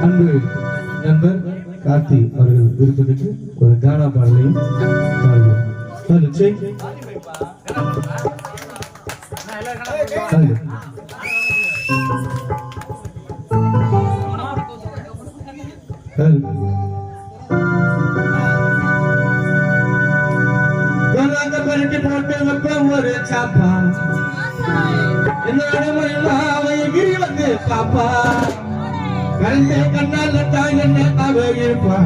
அன்பு நண்பர் கார்த்தி அவர்கள் விருப்பத்துக்கு ஒரு கானா பாடலையும் பாடுவோம் ஹலோ செக் ஒரு சாப்பா. என்னோட மயிலா கிரி வந்து பாப்பா. கண்ணே கண்ணால தாய் என்ன அவ இருப்பா.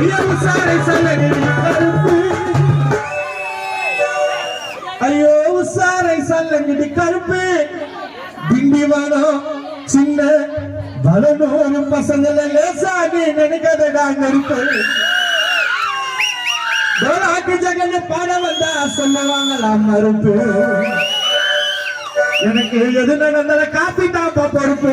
சாரை செல்ல நிதி கருப்பு. ஐயோ சாரை செல்ல நிதி கருப்பு திண்டிவனம் சின்ன வளனூர் பசங்கள லேசாமி நினைக்கதடா நெருப்பு டோலாக்கு ஜகன் பாட வந்தா சொல்லுவாங்களாம் மறுப்பு? எனக்கு எது நடந்தத காப்பி தாப்பா பொறுப்பு.